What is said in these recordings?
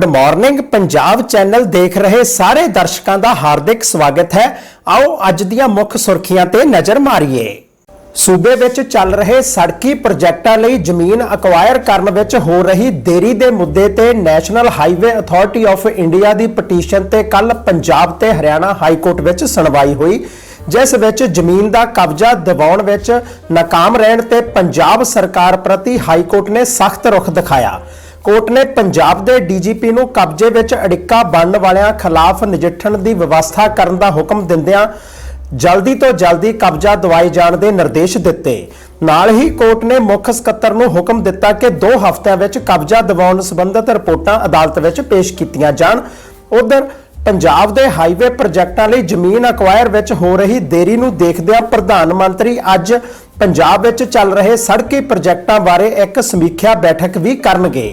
Good morning Punjab channel ਦੇਖ ਰਹੇ ਸਾਰੇ ਦਰਸ਼ਕਾਂ ਦਾ ਹਾਰਦਿਕ ਸਵਾਗਤ ਹੈ। ਆਓ ਅੱਜ ਦੀਆਂ ਮੁੱਖ ਸੁਰਖੀਆਂ ਤੇ ਨਜ਼ਰ ਮਾਰੀਏ। ਸੂਬੇ ਵਿੱਚ ਚੱਲ ਰਹੇ ਸੜਕੀ ਪ੍ਰੋਜੈਕਟਾਂ ਲਈ ਜ਼ਮੀਨ ਅਕਵਾਇਰ ਕਰਨ ਵਿੱਚ ਹੋ ਰਹੀ ਦੇਰੀ ਦੇ ਮੁੱਦੇ ਤੇ National Highway Authority of India the petition ਤੇ ਕੱਲ ਪੰਜਾਬ ਤੇ ਹਰਿਆਣਾ ਹਾਈ ਕੋਰਟ ਵਿੱਚ ਸੁਣਵਾਈ ਹੋਈ, ਜਿਸ ਵਿੱਚ ਜ਼ਮੀਨ ਦਾ ਕਬਜ਼ਾ ਦਿਵਾਉਣ ਵਿੱਚ ਨਾਕਾਮ ਰਹਿਣ ਤੇ ਪੰਜਾਬ ਸਰਕਾਰ ਪ੍ਰਤੀ ਹਾਈ ਕੋਰਟ ਨੇ ਸਖਤ ਰੁਖ ਦਿਖਾਇਆ। ਕੋਰਟ ਨੇ ਪੰਜਾਬ ਦੇ ਡੀਜੀਪੀ ਨੂੰ ਕਬਜ਼ੇ ਵਿੱਚ ਅੜਿੱਕਾ ਬਣਨ ਵਾਲਿਆਂ ਖਿਲਾਫ ਨਜਿੱਠਣ ਦੀ ਵਿਵਸਥਾ ਕਰਨ ਦਾ ਹੁਕਮ ਦਿੰਦਿਆਂ ਜਲਦੀ ਤੋਂ ਜਲਦੀ ਕਬਜ਼ਾ ਦਵਾਏ ਜਾਣ ਦੇ ਨਿਰਦੇਸ਼ ਦਿੱਤੇ। ਨਾਲ ਹੀ ਕੋਰਟ ਨੇ ਮੁੱਖ ਸਕੱਤਰ ਨੂੰ ਹੁਕਮ ਦਿੱਤਾ ਕਿ 2 ਹਫ਼ਤਿਆਂ ਵਿੱਚ ਕਬਜ਼ਾ ਦਿਵਾਉਣ ਸੰਬੰਧਤ ਰਿਪੋਰਟਾਂ ਅਦਾਲਤ ਵਿੱਚ ਪੇਸ਼ ਕੀਤੀਆਂ ਜਾਣ। ਉਧਰ ਪੰਜਾਬ ਦੇ ਹਾਈਵੇ ਪ੍ਰੋਜੈਕਟਾਂ ਲਈ ਜ਼ਮੀਨ ਅਕਵਾਇਰ ਵਿੱਚ ਹੋ ਰਹੀ ਦੇਰੀ ਨੂੰ ਦੇਖਦਿਆਂ ਪ੍ਰਧਾਨ ਮੰਤਰੀ ਅੱਜ ਪੰਜਾਬ ਵਿੱਚ ਚੱਲ ਰਹੇ ਸੜਕੀ ਪ੍ਰੋਜੈਕਟਾਂ ਬਾਰੇ ਇੱਕ ਸਮੀਖਿਆ ਬੈਠਕ ਵੀ ਕਰਨਗੇ।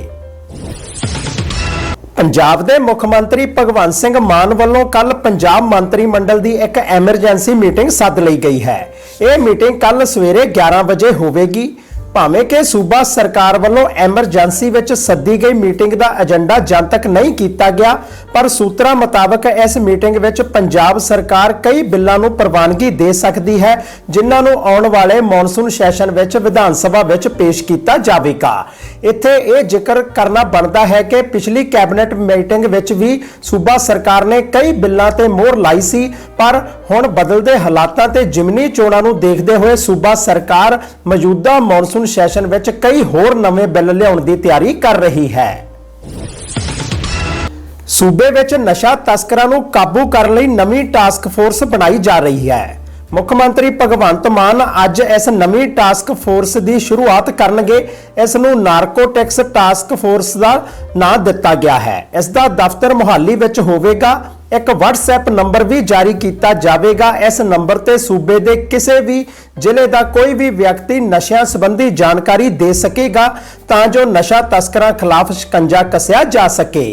ਪੰਜਾਬ ਦੇ ਮੁੱਖ ਮੰਤਰੀ ਭਗਵੰਤ ਸਿੰਘ ਮਾਨ ਵੱਲੋਂ ਕੱਲ ਪੰਜਾਬ ਮੰਤਰੀ ਮੰਡਲ ਦੀ ਇੱਕ ਐਮਰਜੈਂਸੀ ਮੀਟਿੰਗ ਸੱਦ ਲਈ ਗਈ ਹੈ। ਇਹ ਮੀਟਿੰਗ ਕੱਲ ਸਵੇਰੇ 11 ਵਜੇ ਹੋਵੇਗੀ। ਭਾਵੇਂ ਕਿ ਸੂਬਾ ਸਰਕਾਰ ਵੱਲੋਂ ਐਮਰਜੈਂਸੀ ਵਿੱਚ ਸੱਦੀ ਗਈ ਮੀਟਿੰਗ ਦਾ ਏਜੰਡਾ ਜਨਤਕ ਨਹੀਂ ਕੀਤਾ ਗਿਆ, ਪਰ ਸੂਤਰਾਂ ਮੁਤਾਬਕ ਇਸ ਮੀਟਿੰਗ ਵਿੱਚ ਪੰਜਾਬ ਸਰਕਾਰ ਕਈ ਬਿੱਲਾਂ ਨੂੰ ਪ੍ਰਵਾਨਗੀ ਦੇ ਸਕਦੀ ਹੈ, ਜਿਨ੍ਹਾਂ ਨੂੰ ਆਉਣ ਵਾਲੇ ਮੌਨਸੂਨ ਸੈਸ਼ਨ ਵਿੱਚ ਵਿਧਾਨ ਸਭਾ ਵਿੱਚ ਪੇਸ਼ ਕੀਤਾ ਜਾਵੇਗਾ। ਇੱਥੇ ਇਹ ਜ਼ਿਕਰ ਕਰਨਾ ਬਣਦਾ ਹੈ ਕਿ ਪਿਛਲੀ ਕੈਬਨਿਟ ਮੀਟਿੰਗ ਵਿੱਚ ਵੀ ਸੂਬਾ ਸਰਕਾਰ ਨੇ ਕਈ ਬਿੱਲਾਂ ਤੇ ਮੋਹਰ ਲਾਈ ਸੀ, ਪਰ ਹੁਣ ਬਦਲਦੇ ਹਾਲਾਤਾਂ ਤੇ ਜਿਮਨੀ ਚੋਣਾਂ ਨੂੰ ਦੇਖਦੇ ਹੋਏ ਸੂਬਾ ਸਰਕਾਰ ਮੌਜੂਦਾ ਮੌਨਸੂਨ ਸੈਸ਼ਨ ਵਿੱਚ ਕਈ ਹੋਰ ਨਵੇਂ ਬਿੱਲ ਲਿਆਉਣ ਦੀ ਤਿਆਰੀ ਕਰ ਰਹੀ ਹੈ। ਸੂਬੇ ਵਿੱਚ ਨਸ਼ਾ ਤਸਕਰਾਂ ਨੂੰ ਕਾਬੂ ਕਰਨ ਲਈ ਨਵੀਂ ਟਾਸਕ ਫੋਰਸ ਬਣਾਈ ਜਾ ਰਹੀ ਹੈ। ਮੁੱਖ ਮੰਤਰੀ ਭਗਵੰਤ ਮਾਨ ਅੱਜ ਇਸ ਨਵੀਂ ਟਾਸਕ ਫੋਰਸ ਦੀ ਸ਼ੁਰੂਆਤ ਕਰਨਗੇ। ਇਸ ਨੂੰ ਨਾਰਕੋਟਿਕਸ ਟਾਸਕ ਫੋਰਸ ਦਾ ਨਾਂ ਦਿੱਤਾ ਗਿਆ ਹੈ। ਇਸ ਦਾ ਦਫ਼ਤਰ ਮੁਹਾਲੀ ਵਿੱਚ ਹੋਵੇਗਾ। ਇੱਕ WhatsApp ਨੰਬਰ ਵੀ ਜਾਰੀ ਕੀਤਾ ਜਾਵੇਗਾ। ਇਸ ਨੰਬਰ ਤੇ ਸੂਬੇ ਦੇ ਕਿਸੇ ਵੀ ਜ਼ਿਲ੍ਹੇ ਦਾ ਕੋਈ ਵੀ ਵਿਅਕਤੀ ਨਸ਼ਿਆਂ ਸੰਬੰਧੀ ਜਾਣਕਾਰੀ ਦੇ ਸਕੇਗਾ ਤਾਂ ਜੋ ਨਸ਼ਾ ਤਸਕਰਾਂ ਖਿਲਾਫ ਸ਼ਿਕੰਜਾ ਕੱਸਿਆ ਜਾ ਸਕੇ।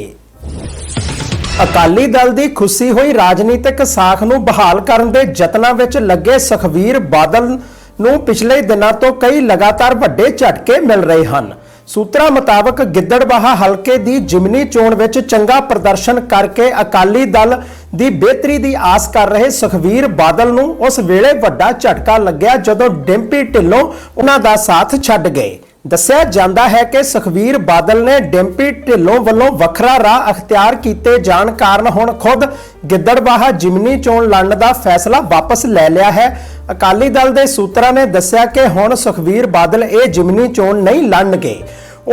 ਅਕਾਲੀ ਦਲ ਦੀ ਖੁੱਸੀ ਹੋਈ ਰਾਜਨੀਤਿਕ ਸਾਖ ਨੂੰ ਬਹਾਲ ਕਰਨ ਦੇ ਯਤਨਾਂ ਵਿੱਚ ਲੱਗੇ ਸੁਖਵੀਰ ਬਾਦਲ ਨੂੰ ਪਿਛਲੇ ਦਿਨਾਂ ਤੋਂ ਕਈ ਲਗਾਤਾਰ ਵੱਡੇ ਝਟਕੇ ਮਿਲ ਰਹੇ ਹਨ। ਸੂਤਰਾਂ ਮੁਤਾਬਕ ਗਿੱਦੜਬਾਹਾ ਹਲਕੇ ਦੀ ਜਿਮਨੀ ਚੋਣ ਵਿੱਚ ਚੰਗਾ ਪ੍ਰਦਰਸ਼ਨ ਕਰਕੇ ਅਕਾਲੀ ਦਲ ਦੀ ਬਿਹਤਰੀ ਦੀ ਆਸ ਕਰ ਰਹੇ ਸੁਖਵੀਰ ਬਾਦਲ ਨੂੰ ਉਸ ਵੇਲੇ ਵੱਡਾ ਝਟਕਾ ਲੱਗਿਆ ਜਦੋਂ ਡਿੰਪੀ ਢਿੱਲੋਂ ਉਹਨਾਂ ਦਾ ਸਾਥ ਛੱਡ ਗਏ। ਦੱਸਿਆ ਜਾਂਦਾ ਹੈ ਕਿ ਸੁਖਵੀਰ ਬਾਦਲ ਨੇ ਡਿੰਪੀ ਢਿੱਲੋਂ ਵੱਲੋਂ ਵੱਖਰਾ ਰਾਹ ਅਖਤਿਆਰ ਕੀਤੇ ਜਾਣ ਕਾਰਨ ਹੁਣ ਖੁਦ ਗਿੱਦੜਬਾਹਾ ਜਿਮਨੀ ਚੋਣ ਲੜਨ ਦਾ ਫੈਸਲਾ ਵਾਪਸ ਲੈ ਲਿਆ ਹੈ। ਅਕਾਲੀ ਦਲ ਦੇ ਸੂਤਰਾਂ ਨੇ ਦੱਸਿਆ ਕਿ ਹੁਣ ਸੁਖਵੀਰ ਬਾਦਲ ਇਹ ਜਿਮਨੀ ਚੋਣ ਨਹੀਂ ਲੜਨਗੇ।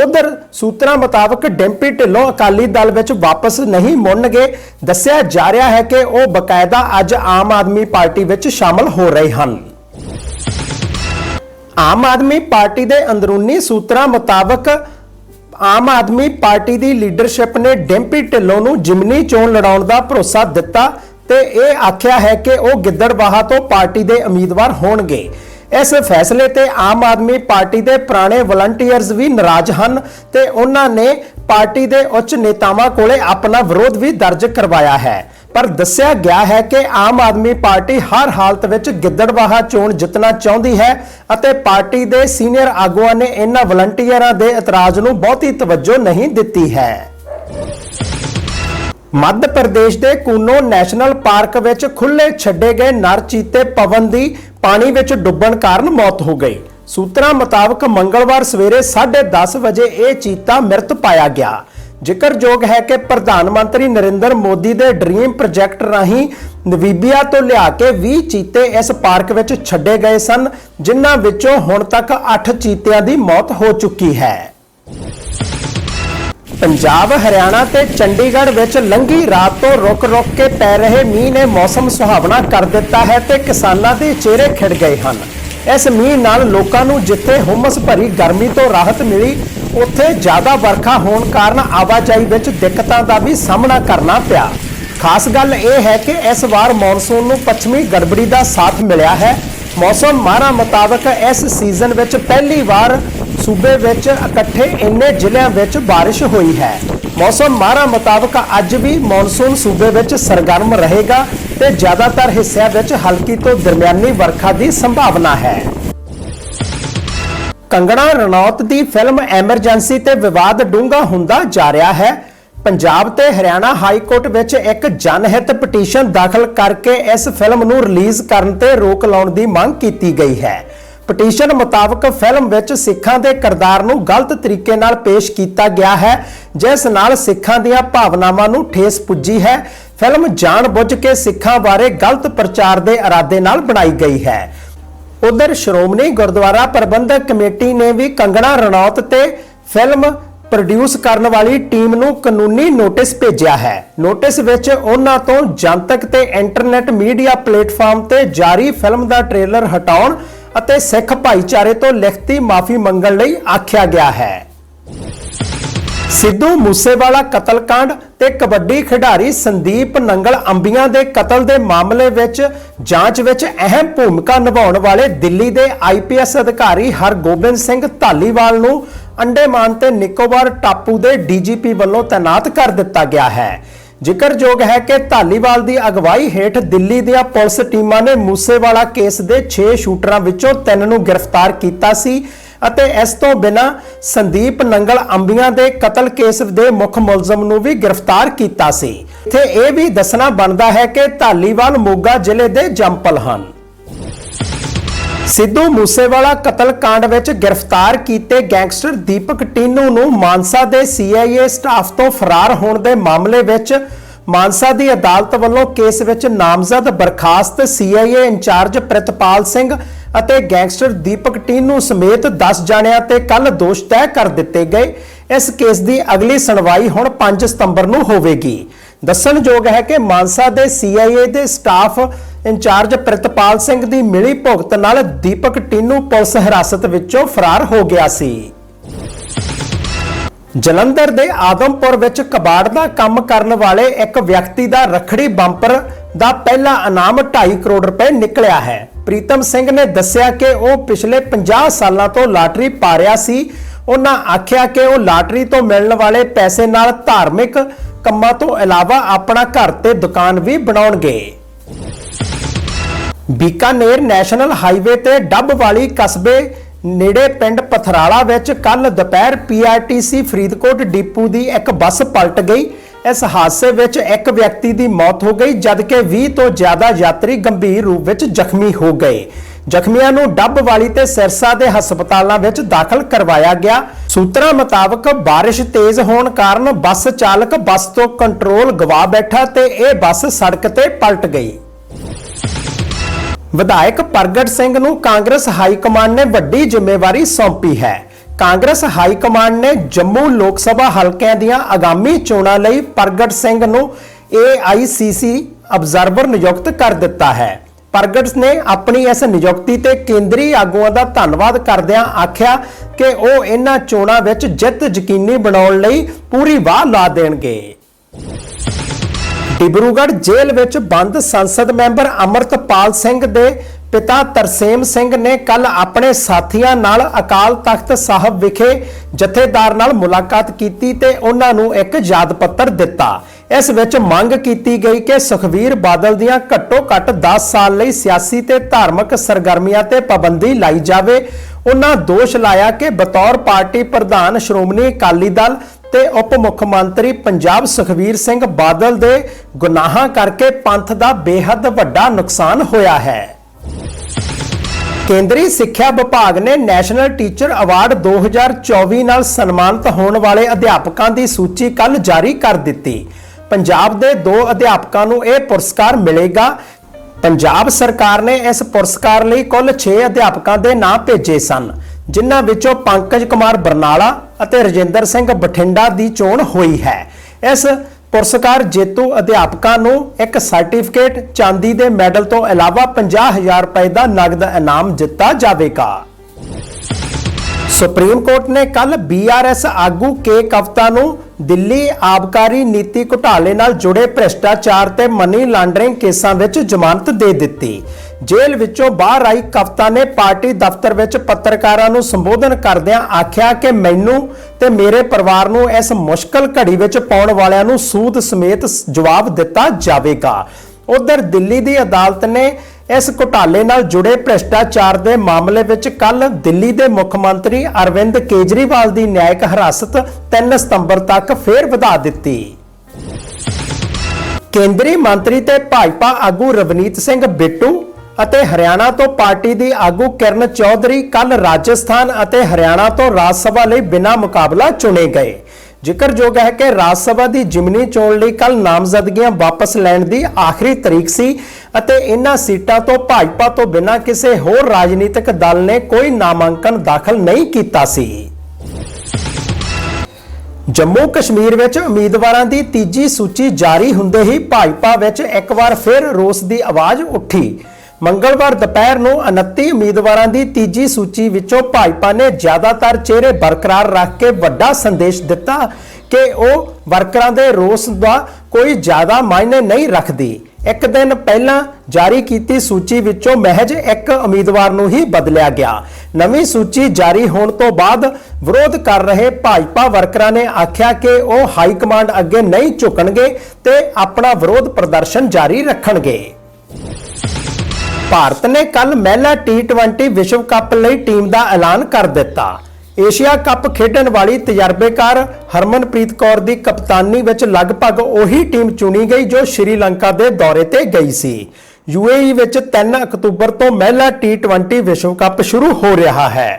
ਉਧਰ ਸੂਤਰਾਂ ਮੁਤਾਬਕ ਡਿੰਪੀ ਢਿੱਲੋਂ ਅਕਾਲੀ ਦਲ ਵਿੱਚ ਵਾਪਸ ਨਹੀਂ ਮੁੜਨਗੇ। ਦੱਸਿਆ ਜਾ ਰਿਹਾ ਹੈ ਕਿ ਉਹ ਬਕਾਇਦਾ ਅੱਜ ਆਮ ਆਦਮੀ ਪਾਰਟੀ ਵਿੱਚ ਸ਼ਾਮਲ ਹੋ ਰਹੇ ਹਨ। ਆਮ ਆਦਮੀ ਪਾਰਟੀ ਦੇ ਅੰਦਰੂਨੀ ਸੂਤਰਾਂ ਮੁਤਾਬਕ ਆਮ ਆਦਮੀ ਪਾਰਟੀ ਦੀ ਲੀਡਰਸ਼ਿਪ ਨੇ ਡਿੰਪੀ ਢਿੱਲੋਂ ਨੂੰ ਜਿਮਨੀ ਚੋਣ ਲੜਾਉਣ ਦਾ ਭਰੋਸਾ ਦਿੱਤਾ ਤੇ ਇਹ ਆਖਿਆ ਹੈ ਕਿ ਉਹ ਗਿੱਦੜਬਾਹਾ ਤੋਂ ਪਾਰਟੀ ਦੇ ਉਮੀਦਵਾਰ ਹੋਣਗੇ। ਇਸ ਫੈਸਲੇ ਤੇ ਆਮ ਆਦਮੀ ਪਾਰਟੀ ਦੇ ਪੁਰਾਣੇ ਵਲੰਟੀਅਰਸ ਵੀ ਨਾਰਾਜ਼ ਹਨ ਤੇ ਉਹਨਾਂ ਨੇ ਪਾਰਟੀ ਦੇ ਉੱਚ ਨੇਤਾਵਾਂ ਕੋਲੇ ਆਪਣਾ ਵਿਰੋਧ ਵੀ ਦਰਜ ਕਰਵਾਇਆ ਹੈ। ਪਰ ਦੱਸਿਆ ਗਿਆ ਹੈ ਕਿ ਆਮ ਆਦਮੀ ਪਾਰਟੀ ਹਰ ਹਾਲਤ ਵਿੱਚ ਗਿੱਦੜਬਾਹਾ ਚੋਣ ਜਿੱਤਣਾ ਚਾਹੁੰਦੀ ਹੈ ਅਤੇ ਪਾਰਟੀ ਦੇ ਸੀਨੀਅਰ ਆਗੂਆਂ ਨੇ ਇਹਨਾਂ ਵਲੰਟੀਅਰਾਂ ਦੇ ਇਤਰਾਜ਼ ਨੂੰ ਬਹੁਤੀ ਤਵੱਜੋ ਨਹੀਂ ਦਿੱਤੀ ਹੈ। ਮੱਧ ਪ੍ਰਦੇਸ਼ ਦੇ ਕੂਨੋ ਨੈਸ਼ਨਲ ਪਾਰਕ ਵਿੱਚ ਖੁੱਲੇ ਛੱਡੇ ਗਏ ਨਰ ਚੀਤੇ ਪਵਨ ਦੀ ਪਾਣੀ ਵਿੱਚ ਡੁੱਬਣ ਕਾਰਨ ਮੌਤ ਹੋ ਗਈ। ਸੂਤਰਾਂ ਮੁਤਾਬਕ ਮੰਗਲਵਾਰ ਸਵੇਰੇ 10:30 ਵਜੇ ਇਹ ਚੀਤਾ ਮ੍ਰਿਤ ਪਾਇਆ ਗਿਆ। ਜ਼ਿਕਰਯੋਗ ਹੈ ਕਿ ਪ੍ਰਧਾਨ ਮੰਤਰੀ ਨਰਿੰਦਰ ਮੋਦੀ ਦੇ ਡ੍ਰੀਮ ਪ੍ਰੋਜੈਕਟ ਰਾਹੀਂ ਨਵੀਬੀਆ ਤੋਂ ਲਿਆ ਕੇ 20 ਚੀਤੇ ਇਸ ਪਾਰਕ ਵਿੱਚ ਛੱਡੇ ਗਏ ਸਨ, ਜਿਨ੍ਹਾਂ ਵਿੱਚੋਂ ਹੁਣ ਤੱਕ 8 ਚੀਤਿਆਂ ਦੀ ਮੌਤ ਹੋ ਚੁੱਕੀ ਹੈ। ਪੰਜਾਬ, ਹਰਿਆਣਾ ਤੇ ਚੰਡੀਗੜ੍ਹ ਵਿੱਚ ਲੰਘੀ ਰਾਤ ਤੋਂ ਰੁਕ-ਰੁਕ ਕੇ ਪੈ ਰਹੇ ਮੀਂਹ ਨੇ ਮੌਸਮ ਸੁਹਾਵਣਾ ਕਰ ਦਿੱਤਾ ਹੈ ਤੇ ਕਿਸਾਨਾਂ ਦੇ ਚਿਹਰੇ ਖਿੜ ਗਏ ਹਨ। ਇਸ ਮੀਂਹ ਨਾਲ ਲੋਕਾਂ ਨੂੰ ਜਿੱਥੇ ਹੁਮਸ ਭਰੀ ਗਰਮੀ ਤੋਂ ਰਾਹਤ ਮਿਲੀ, ਉੱਥੇ ਜ਼ਿਆਦਾ ਵਰਖਾ ਹੋਣ ਕਾਰਨ ਆਵਾਜਾਈ ਵਿੱਚ ਦਿੱਕਤਾਂ ਦਾ ਵੀ ਸਾਹਮਣਾ ਕਰਨਾ ਪਿਆ। ਖਾਸ ਗੱਲ ਇਹ ਹੈ ਕਿ ਇਸ ਵਾਰ ਮੌਨਸੂਨ ਨੂੰ ਪੱਛਮੀ ਗੜਬੜੀ ਦਾ ਸਾਥ ਮਿਲਿਆ ਹੈ। ਮੌਸਮ ਮਾਹਰਾਂ ਮੁਤਾਬਕ ਇਸ ਸੀਜ਼ਨ ਵਿੱਚ ਪਹਿਲੀ ਵਾਰ ਸੂਬੇ ਵਿੱਚ ਇਕੱਠੇ ਇੰਨੇ ਜ਼ਿਲ੍ਹਿਆਂ ਵਿੱਚ ਬਾਰਿਸ਼ ਹੋਈ ਹੈ। ਮੌਸਮ ਮਾਹਰਾਂ ਮੁਤਾਬਕ ਅੱਜ ਵੀ ਮੌਨਸੂਨ ਸੂਬੇ ਵਿੱਚ ਸਰਗਰਮ ਰਹੇਗਾ ਤੇ ਜ਼ਿਆਦਾਤਰ ਹਿੱਸਿਆਂ ਵਿੱਚ ਹਲਕੀ ਤੋਂ ਦਰਮਿਆਨੀ ਵਰਖਾ ਦੀ ਸੰਭਾਵਨਾ ਹੈ। ਕੰਗਣਾ ਰਣੌਤ ਦੀ ਫਿਲਮ ਐਮਰਜੈਂਸੀ ਤੇ ਵਿਵਾਦ ਡੂੰਘਾ ਹੁੰਦਾ ਜਾ ਰਿਹਾ ਹੈ। ਪੰਜਾਬ ਤੇ ਹਰਿਆਣਾ ਹਾਈ ਕੋਰਟ ਵਿੱਚ ਇੱਕ ਜਨਹਿਤ ਪਟੀਸ਼ਨ ਦਾਖਲ ਕਰਕੇ ਇਸ ਫਿਲਮ ਨੂੰ ਰਿਲੀਜ਼ ਕਰਨ ਤੇ ਰੋਕ ਲਾਉਣ ਦੀ ਮੰਗ ਕੀਤੀ ਗਈ ਹੈ। ਪਟੀਸ਼ਨ ਮੁਤਾਬਕ ਫਿਲਮ ਵਿੱਚ ਸਿੱਖਾਂ ਦੇ ਕਿਰਦਾਰ ਨੂੰ ਗਲਤ ਤਰੀਕੇ ਨਾਲ ਪੇਸ਼ ਕੀਤਾ ਗਿਆ ਹੈ, ਜਿਸ ਨਾਲ ਸਿੱਖਾਂ ਦੀਆਂ ਭਾਵਨਾਵਾਂ ਨੂੰ ਠੇਸ ਪੁੱਜੀ ਹੈ। ਫਿਲਮ ਜਾਣਬੁੱਝ ਕੇ ਸਿੱਖਾਂ ਬਾਰੇ ਗਲਤ ਪ੍ਰਚਾਰ ਦੇ ਇਰਾਦੇ ਨਾਲ ਬਣਾਈ ਗਈ ਹੈ। ਉਧਰ ਸ਼੍ਰੋਮਣੀ ਗੁਰਦੁਆਰਾ ਪ੍ਰਬੰਧਕ ਕਮੇਟੀ ਨੇ ਵੀ ਕੰਗਣਾ ਰਣੌਤ ਤੇ ਫਿਲਮ ਪ੍ਰੋਡਿਊਸ ਕਰਨ ਵਾਲੀ ਟੀਮ ਨੂੰ ਕਾਨੂੰਨੀ ਨੋਟਿਸ ਭੇਜਿਆ ਹੈ। ਨੋਟਿਸ ਵਿੱਚ ਉਹਨਾਂ ਤੋਂ ਜਨਤਕ ਤੇ ਇੰਟਰਨੈਟ ਮੀਡੀਆ ਪਲੇਟਫਾਰਮ ਤੇ ਜਾਰੀ ਫਿਲਮ ਦਾ ਟ੍ਰੇਲਰ ਹਟਾਉਣ ਅਤੇ ਸਿੱਖ ਭਾਈਚਾਰੇ ਤੋਂ ਲਿਖਤੀ ਮਾਫੀ ਮੰਗਣ ਲਈ ਆਖਿਆ ਗਿਆ ਹੈ। ਸਿੱਧੂ ਮੂਸੇਵਾਲਾ ਕਤਲकांड ਤੇ ਕਬੱਡੀ ਖਿਡਾਰੀ ਸੰਦੀਪ ਨੰਗਲ ਅੰਬੀਆਂ ਦੇ ਕਤਲ ਦੇ ਮਾਮਲੇ ਵਿੱਚ ਜਾਂਚ ਵਿੱਚ ਅਹਿਮ ਭੂਮਿਕਾ ਨਿਭਾਉਣ ਵਾਲੇ ਦਿੱਲੀ ਦੇ ਆਈਪੀਐਸ ਅਧਿਕਾਰੀ ਹਰਗੋਬਿੰਦ ਸਿੰਘ ਧਾਲੀਵਾਲ ਨੂੰ ਅੰਡੇਮਾਨ ਤੇ ਨਿਕੋਬਾਰ ਟਾਪੂ ਦੇ ਡੀਜੀਪੀ ਵੱਲੋਂ ਤਾਇਨਾਤ ਕਰ ਦਿੱਤਾ ਗਿਆ ਹੈ। ਜ਼ਿਕਰਯੋਗ ਹੈ ਕਿ ਧਾਲੀਵਾਲ ਦੀ ਅਗਵਾਈ ਹੇਠ ਦਿੱਲੀ ਦੀਆਂ ਪੁਲਿਸ ਟੀਮਾਂ ਨੇ ਮੂਸੇਵਾਲਾ ਕੇਸ ਦੇ 6 ਸ਼ੂਟਰਾਂ ਵਿੱਚੋਂ 3 ਨੂੰ ਗ੍ਰਿਫਤਾਰ ਕੀਤਾ ਸੀ ਅਤੇ ਇਸ ਤੋਂ ਬਿਨਾ ਸੰਦੀਪ ਨੰਗਲ ਅੰਬੀਆਂ ਦੇ ਕਤਲ ਕੇਸ ਦੇ ਮੁੱਖ ਮੁਲਜ਼ਮ ਨੂੰ ਵੀ ਗ੍ਰਿਫਤਾਰ ਕੀਤਾ ਸੀ। ਇੱਥੇ ਇਹ ਵੀ ਦੱਸਣਾ ਬਣਦਾ ਹੈ ਕਿ ਧਾਲੀਵਾਲ ਮੋਗਾ ਜ਼ਿਲ੍ਹੇ ਦੇ ਜੰਪਲ ਹਨ। ਸਿੱਧੂ ਮੂਸੇਵਾਲਾ ਕਤਲकांड ਵਿੱਚ ਗ੍ਰਿਫਤਾਰ ਕੀਤੇ ਗੈਂਗਸਟਰ ਦੀਪਕ ਟੀਨੂ ਨੂੰ ਮਾਨਸਾ ਦੇ CIA ਸਟਾਫ ਤੋਂ ਫਰਾਰ ਹੋਣ ਦੇ ਮਾਮਲੇ ਵਿੱਚ ਮਾਨਸਾ ਦੀ ਅਦਾਲਤ ਵੱਲੋਂ ਕੇਸ ਵਿੱਚ ਨਾਮਜ਼ਦ ਬਰਖਾਸਤ CIA ਇੰਚਾਰਜ ਪ੍ਰਿਤਪਾਲ ਸਿੰਘ ਅਤੇ ਗੈਂਗਸਟਰ ਦੀਪਕ ਟੀਨੂ ਸਮੇਤ 10 ਜਣਿਆਂ ਤੇ ਕੱਲ ਦੋਸ਼ ਤੈਅ ਕਰ ਦਿੱਤੇ ਗਏ। ਇਸ ਕੇਸ ਦੀ ਅਗਲੀ ਸੁਣਵਾਈ ਹੁਣ 5 ਸਤੰਬਰ ਨੂੰ ਹੋਵੇਗੀ। ਦੱਸਣਯੋਗ ਹੈ ਕਿ ਮਾਨਸਾ ਦੇ CIA ਦੇ ਸਟਾਫ ਇੰਚਾਰਜ ਪ੍ਰਿਤਪਾਲ ਸਿੰਘ ਦੀ ਮਿਲੀ ਭੁਗਤ ਨਾਲ ਦੀਪਕ ਟੀਨੂ ਪੁਲਿਸ ਹਿਰਾਸਤ ਵਿੱਚੋਂ ਫਰਾਰ ਹੋ ਗਿਆ ਸੀ। ਜਲੰਧਰ ਦੇ ਆਦਮਪੁਰ ਵਿੱਚ ਕਬਾੜ ਦਾ ਕੰਮ ਕਰਨ ਵਾਲੇ ਇੱਕ ਵਿਅਕਤੀ ਦਾ ਰਖੜੀ ਬੰਪਰ ਦਾ ਪਹਿਲਾ ਇਨਾਮ 2.5 ਕਰੋੜ ਰੁਪਏ ਨਿਕਲਿਆ ਹੈ। ਪ੍ਰੀਤਮ ਸਿੰਘ ਨੇ ਦੱਸਿਆ ਕਿ ਉਹ ਪਿਛਲੇ 50 ਸਾਲਾਂ ਤੋਂ ਲਾਟਰੀ ਪਾ ਰਿਹਾ ਸੀ। ਉਹਨਾਂ ਆਖਿਆ ਕਿ ਉਹ ਲਾਟਰੀ ਤੋਂ ਮਿਲਣ ਵਾਲੇ ਪੈਸੇ ਨਾਲ ਧਾਰਮਿਕ ਕੰਮਾਂ ਤੋਂ ਇਲਾਵਾ ਆਪਣਾ ਘਰ ਤੇ ਦੁਕਾਨ ਵੀ ਬਣਾਉਣਗੇ। ਬੀਕਾਨੇਰ ਨੈਸ਼ਨਲ ਹਾਈਵੇ ਤੇ ਡੱਬ ਵਾਲੀ ਕਸਬੇ ਨੇੜੇ ਪਿੰਡ ਪਥਰਾਲਾ ਵਿੱਚ ਕੱਲ ਦੁਪਹਿਰ ਪੀਆਰਟੀਸੀ ਫਰੀਦਕੋਟ ਡਿਪੂ ਦੀ ਇੱਕ ਬੱਸ ਪਲਟ ਗਈ। ਇਸ ਹਾਦਸੇ ਵਿੱਚ ਇੱਕ ਵਿਅਕਤੀ ਦੀ ਮੌਤ ਹੋ ਗਈ, ਜਦਕਿ 20 ਤੋਂ ਜ਼ਿਆਦਾ ਯਾਤਰੀ ਗੰਭੀਰ ਰੂਪ ਵਿੱਚ ਜ਼ਖਮੀ ਹੋ ਗਏ। ਜ਼ਖਮੀਆਂ ਨੂੰ ਡੱਬ ਵਾਲੀ ਤੇ ਸਿਰਸਾ ਦੇ ਹਸਪਤਾਲਾਂ ਵਿੱਚ ਦਾਖਲ ਕਰਵਾਇਆ ਗਿਆ। ਸੂਤਰਾਂ ਮੁਤਾਬਕ ਬਾਰਿਸ਼ ਤੇਜ਼ ਹੋਣ ਕਾਰਨ ਬੱਸ ਚਾਲਕ ਬੱਸ ਤੋਂ ਕੰਟਰੋਲ ਗਵਾ ਬੈਠਾ ਤੇ ਇਹ ਬੱਸ ਸੜਕ ਤੇ ਪਲਟ ਗਈ। ਵਿਧਾਇਕ ਪ੍ਰਗਟ ਸਿੰਘ ਨੂੰ ਕਾਂਗਰਸ ਹਾਈ ਕਮਾਂਡ ਨੇ ਵੱਡੀ ਜ਼ਿੰਮੇਵਾਰੀ ਸੌਂਪੀ ਹੈ। ਕਾਂਗਰਸ ਹਾਈ ਕਮਾਂਡ ਨੇ ਜੰਮੂ ਲੋਕ ਸਭਾ ਹਲਕਿਆਂ ਦੀਆਂ ਆਗਾਮੀ ਚੋਣਾਂ ਲਈ ਪ੍ਰਗਟ ਸਿੰਘ ਨੂੰ AICC ਅਬਜ਼ਰਵਰ ਨਿਯੁਕਤ ਕਰ ਦਿੱਤਾ ਹੈ। ਪ੍ਰਗਟ ਨੇ ਆਪਣੀ ਇਸ ਨਿਯੁਕਤੀ ਤੇ ਕੇਂਦਰੀ ਆਗੂਆਂ ਦਾ ਧੰਨਵਾਦ ਕਰਦਿਆਂ ਆਖਿਆ ਕਿ ਉਹ ਇਹਨਾਂ ਚੋਣਾਂ ਵਿੱਚ ਜਿੱਤ ਯਕੀਨੀ ਬਣਾਉਣ ਲਈ ਪੂਰੀ ਵਾਹ ਲਾ ਦੇਣਗੇ। ਡਿਬਰੂਗੜ੍ਹ ਜੇਲ੍ਹ ਵਿੱਚ ਬੰਦ ਸੰਸਦ ਮੈਂਬਰ ਅਮਰਤਪਾਲ ਸਿੰਘ ਦੇ ਪਿਤਾ ਤਰਸੇਮ ਸਿੰਘ ਨੇ ਕੱਲ ਆਪਣੇ ਸਾਥੀਆਂ ਨਾਲ ਅਕਾਲ ਤਖਤ ਸਾਹਿਬ ਵਿਖੇ ਜਥੇਦਾਰ ਨਾਲ ਮੁਲਾਕਾਤ ਕੀਤੀ ਤੇ ਉਹਨਾਂ ਨੂੰ ਇੱਕ ਯਾਦ ਪੱਤਰ ਦਿੱਤਾ। ਇਸ ਵਿੱਚ ਮੰਗ ਕੀਤੀ ਗਈ ਕਿ ਸੁਖਵੀਰ ਬਾਦਲ ਦੀਆਂ ਘੱਟੋ ਘੱਟ 10 ਸਾਲ ਲਈ ਸਿਆਸੀ ਤੇ ਧਾਰਮਿਕ ਸਰਗਰਮੀਆਂ ਤੇ ਪਾਬੰਦੀ ਲਾਈ ਜਾਵੇ। ਉਹਨਾਂ ਦੋਸ਼ ਲਾਇਆ ਕਿ ਬਤੌਰ ਪਾਰਟੀ ਪ੍ਰਧਾਨ ਸ਼੍ਰੋਮਣੀ ਅਕਾਲੀ ਦਲ ਤੇ ਉਪ ਮੁੱਖ ਮੰਤਰੀ ਪੰਜਾਬ ਸੁਖਵੀਰ ਸਿੰਘ ਬਾਦਲ ਦੇ ਗੁਨਾਹਾਂ ਕਰਕੇ ਪੰਥ ਦਾ ਬੇਹੱਦ ਵੱਡਾ ਨੁਕਸਾਨ ਹੋਇਆ ਹੈ। ਕੇਂਦਰੀ ਸਿੱਖਿਆ ਵਿਭਾਗ ਨੇ ਨੈਸ਼ਨਲ ਟੀਚਰ ਅਵਾਰਡ 2024 ਨਾਲ ਸਨਮਾਨਿਤ ਹੋਣ ਵਾਲੇ ਅਧਿਆਪਕਾਂ ਦੀ ਸੂਚੀ ਕੱਲ ਜਾਰੀ ਕਰ ਦਿੱਤੀ। ਪੰਜਾਬ ਦੇ ਦੋ ਅਧਿਆਪਕਾਂ ਨੂੰ ਇਹ ਪੁਰਸਕਾਰ ਮਿਲੇਗਾ। ਪੰਜਾਬ ਸਰਕਾਰ ਨੇ ਇਸ ਪੁਰਸਕਾਰ ਲਈ ਕੁੱਲ 6 ਅਧਿਆਪਕਾਂ ਦੇ ਨਾਂ ਭੇਜੇ ਸਨ, ਜਿਨ੍ਹਾਂ ਵਿੱਚੋਂ ਪੰਕਜ ਕੁਮਾਰ ਬਰਨਾਲਾ ਅਤੇ ਰਜਿੰਦਰ ਸਿੰਘ ਬਠਿੰਡਾ ਦੀ ਚੋਣ ਹੋਈ ਹੈ। ਇਸ ਪੁਰਸਕਾਰ ਜੇਤੂ ਅਧਿਆਪਕਾਂ ਨੂੰ ਇੱਕ ਸਰਟੀਫਿਕੇਟ, ਚਾਂਦੀ ਦੇ ਮੈਡਲ ਤੋਂ ਇਲਾਵਾ 50000 ਰੁਪਏ ਦਾ ਨਗਦ ਇਨਾਮ ਦਿੱਤਾ ਜਾਵੇਗਾ। ਸੁਪਰੀਮ ਕੋਰਟ ਨੇ ਕੱਲ ਬੀਆਰਐਸ ਆਗੂ ਕੇ ਕਵਤਾ ਨੂੰ ਦਿੱਲੀ ਆਬਕਾਰੀ ਨੀਤੀ ਘੁਟਾਲੇ ਨਾਲ ਜੁੜੇ ਭ੍ਰਿਸ਼ਟਾਚਾਰ ਤੇ ਮਨੀ ਲਾਂਡਰਿੰਗ ਕੇਸਾਂ ਵਿੱਚ ਜ਼ਮਾਨਤ ਦੇ ਦਿੱਤੀ। ਜੇਲ੍ਹ ਵਿੱਚੋਂ ਬਾਹਰ ਆਈ ਕਵਤਾ ਨੇ ਪਾਰਟੀ ਦਫ਼ਤਰ ਵਿੱਚ ਪੱਤਰਕਾਰਾਂ ਨੂੰ ਸੰਬੋਧਨ ਕਰਦਿਆਂ ਆਖਿਆ ਕਿ ਮੈਨੂੰ ਤੇ ਮੇਰੇ ਪਰਿਵਾਰ ਨੂੰ ਇਸ ਮੁਸ਼ਕਲ ਘੜੀ ਵਿੱਚ ਪਾਉਣ ਵਾਲਿਆਂ ਨੂੰ ਸੂਦ ਸਮੇਤ ਜਵਾਬ ਦਿੱਤਾ ਜਾਵੇਗਾ। ਉਧਰ ਦਿੱਲੀ ਦੀ ਅਦਾਲਤ ਨੇ ਇਸ ਘੁਟਾਲੇ ਨਾਲ ਜੁੜੇ ਭ੍ਰਿਸ਼ਟਾਚਾਰ ਦੇ ਮਾਮਲੇ ਵਿੱਚ ਕੱਲ ਦਿੱਲੀ ਦੇ ਮੁੱਖ ਮੰਤਰੀ ਅਰਵਿੰਦ ਕੇਜਰੀਵਾਲ ਦੀ ਨਿਆਇਕ ਹਿਰਾਸਤ 3 ਸਤੰਬਰ ਤੱਕ ਫੇਰ ਵਧਾ ਦਿੱਤੀ। ਕੇਂਦਰੀ ਮੰਤਰੀ ਤੇ ਭਾਜਪਾ ਆਗੂ ਰਵਨੀਤ ਸਿੰਘ ਬਿੱਟੂ ਅਤੇ ਹਰਿਆਣਾ ਤੋਂ ਪਾਰਟੀ ਦੀ ਆਗੂ ਕਿਰਨ ਚੌਧਰੀ ਕੱਲ ਰਾਜਸਥਾਨ ਅਤੇ ਹਰਿਆਣਾ ਤੋਂ ਰਾਜ ਸਭਾ ਲਈ ਬਿਨਾਂ ਮੁਕਾਬਲਾ ਚੁਣੇ ਗਏ। ਜ਼ਿਕਰਯੋਗ ਹੈ ਕਿ ਰਾਜ ਸਭਾ ਦੀ ਜਿਮਨੀ ਚੋਣ ਲਈ ਕੱਲ ਨਾਮਜ਼ਦਗੀਆਂ ਵਾਪਸ ਲੈਣ ਦੀ ਆਖਰੀ ਤਰੀਕ ਸੀ ਅਤੇ ਇਹਨਾਂ ਸੀਟਾਂ ਤੋਂ ਭਾਜਪਾ ਤੋਂ ਬਿਨਾਂ ਕਿਸੇ ਹੋਰ ਰਾਜਨੀਤਿਕ ਦਲ ਨੇ ਕੋਈ ਨਾਮਾਂਕਨ ਦਾਖਲ ਨਹੀਂ ਕੀਤਾ ਸੀ। ਜੰਮੂ ਕਸ਼ਮੀਰ ਵਿੱਚ ਉਮੀਦਵਾਰਾਂ ਦੀ ਤੀਜੀ ਸੂਚੀ ਜਾਰੀ ਹੁੰਦੇ ਹੀ ਭਾਜਪਾ ਵਿੱਚ ਇੱਕ ਵਾਰ ਫਿਰ ਰੋਸ ਦੀ ਆਵਾਜ਼ ਉੱਠੀ। ਮੰਗਲਵਾਰ ਦੁਪਹਿਰ ਨੂੰ 29 ਉਮੀਦਵਾਰਾਂ ਦੀ ਤੀਜੀ ਸੂਚੀ ਵਿੱਚੋਂ ਭਾਜਪਾ ਨੇ ਜ਼ਿਆਦਾਤਰ ਚਿਹਰੇ ਬਰਕਰਾਰ ਰੱਖ ਕੇ ਵੱਡਾ ਸੰਦੇਸ਼ ਦਿੱਤਾ ਕਿ ਉਹ ਵਰਕਰਾਂ ਦੇ ਰੋਸ ਦਾ ਕੋਈ ਜ਼ਿਆਦਾ ਮਾਇਨੇ ਨਹੀਂ ਰੱਖਦੀ। ਇੱਕ ਦਿਨ ਪਹਿਲਾਂ ਜਾਰੀ ਕੀਤੀ ਸੂਚੀ ਵਿੱਚੋਂ ਮਹਿਜ ਇੱਕ ਉਮੀਦਵਾਰ ਨੂੰ ਹੀ ਬਦਲਿਆ ਗਿਆ। ਨਵੀਂ ਸੂਚੀ ਜਾਰੀ ਹੋਣ ਤੋਂ ਬਾਅਦ ਵਿਰੋਧ ਕਰ ਰਹੇ ਭਾਜਪਾ ਵਰਕਰਾਂ ਨੇ ਆਖਿਆ ਕਿ ਉਹ ਹਾਈ ਕਮਾਂਡ ਅੱਗੇ ਨਹੀਂ ਝੁਕਣਗੇ ਤੇ ਆਪਣਾ ਵਿਰੋਧ ਪ੍ਰਦਰਸ਼ਨ ਜਾਰੀ ਰੱਖਣਗੇ। ਭਾਰਤ ਨੇ ਕੱਲ ਮਹਿਲਾ T20 ਵਿਸ਼ਵ ਕੱਪ ਲਈ ਟੀਮ ਦਾ ਐਲਾਨ ਕਰ ਦਿੱਤਾ। ਏਸ਼ੀਆ ਕੱਪ ਖੇਡਣ ਵਾਲੀ ਤਜਰਬੇਕਾਰ ਹਰਮਨਪ੍ਰੀਤ ਕੌਰ ਦੀ ਕਪਤਾਨੀ ਵਿੱਚ ਲਗਭਗ ਉਹੀ ਟੀਮ ਚੁਣੀ ਗਈ ਜੋ ਸ਼੍ਰੀਲੰਕਾ ਦੇ ਦੌਰੇ ਤੇ ਗਈ ਸੀ। UAE ਵਿੱਚ 3 ਅਕਤੂਬਰ ਤੋਂ ਮਹਿਲਾ T20 ਵਿਸ਼ਵ ਕੱਪ ਸ਼ੁਰੂ ਹੋ ਰਿਹਾ ਹੈ।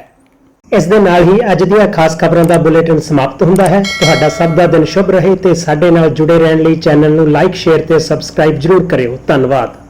ਇਸ ਦੇ ਨਾਲ ਹੀ ਅੱਜ ਦੀਆਂ ਖਾਸ ਖਬਰਾਂ ਦਾ ਬੁਲੇਟਿਨ ਸਮਾਪਤ ਹੁੰਦਾ ਹੈ। ਤੁਹਾਡਾ ਸਭ ਦਾ ਦਿਨ ਸ਼ੁਭ ਰਹੇ ਤੇ ਸਾਡੇ ਨਾਲ ਜੁੜੇ ਰਹਿਣ ਲਈ ਚੈਨਲ ਨੂੰ ਲਾਈਕ, ਸ਼ੇਅਰ ਤੇ ਸਬਸਕ੍ਰਾਈਬ ਜਰੂਰ ਕਰਿਓ। ਧੰਨਵਾਦ।